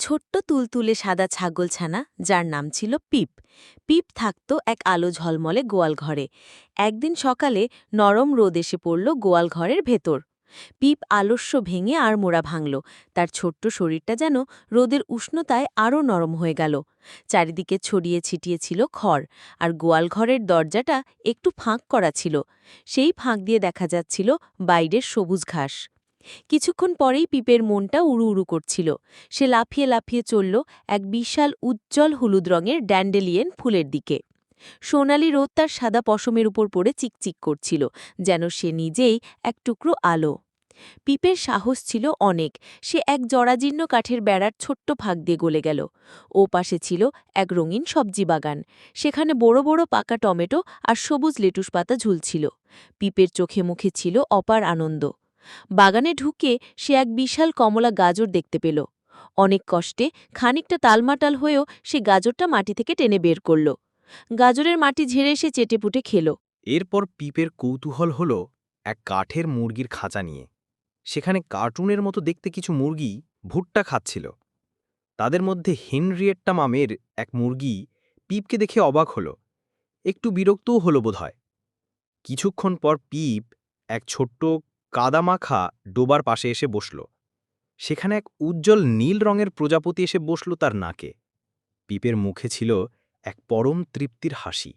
ছোট্ট তুলতুলে সাদা ছাগলছানা, যার নাম ছিল পিপ। পিপ থাকত এক আলো ঝলমলে গোয়াল ঘরে। একদিন সকালে নরম রোদ এসে পড়ল গোয়াল ঘরের ভেতর। পিপ আলস্য ভেঙে আর মোড়া ভাঙল। তার ছোট্ট শরীরটা যেন রোদের উষ্ণতায় আরও নরম হয়ে গেল। চারিদিকে ছড়িয়ে ছিটিয়ে ছিল খড়, আর গোয়াল ঘরের দরজাটা একটু ফাঁক করা ছিল। সেই ফাঁক দিয়ে দেখা যাচ্ছিল বাইরের সবুজ ঘাস। কিছুক্ষণ পরেই পিপের মনটা উড়ু উড়ু করছিল। সে লাফিয়ে লাফিয়ে চলল এক বিশাল উজ্জ্বল হলুদ রঙের ড্যান্ডেলিয়েন ফুলের দিকে। সোনালি রোদ তার সাদা পশমের উপর পড়ে চিকচিক করছিল, যেন সে নিজেই এক টুকরো আলো। পিপের সাহস ছিল অনেক, সে এক জরাজীর্ণ কাঠের বেড়ার ছোট্ট ফাঁক দিয়ে গলে গেল। ও পাশে ছিল এক রঙিন সবজি বাগান, সেখানে বড় বড় পাকা টমেটো আর সবুজ লেটুস পাতা ঝুলছিল। পিপের চোখে মুখে ছিল অপার আনন্দ। বাগানে ঢুকে সে এক বিশাল কমলা গাজর দেখতে পেল। অনেক কষ্টে খানিকটা তালমাটাল হয়েও সে গাজরটা মাটি থেকে টেনে বের করল। গাজরের মাটি ঝেড়ে সে চেটেপুটে খেল। এরপর পিপের কৌতূহল হল এক কাঠের মুরগির খাঁচা নিয়ে। সেখানে কার্টুনের মতো দেখতে কিছু মুরগি ভুট্টা খাচ্ছিল। তাদের মধ্যে হেনরিয়েট্টা মামের এক মুরগি পিপকে দেখে অবাক হল। একটু বিরক্তও হল বোধহয়। কিছুক্ষণ পর পিপ এক ছোট্ট কাদামাখা ডোবার পাশে এসে বসল। সেখানে এক উজ্জ্বল নীল রঙের প্রজাপতি এসে বসল তার নাকে। পিপের মুখে ছিল এক পরম তৃপ্তির হাসি।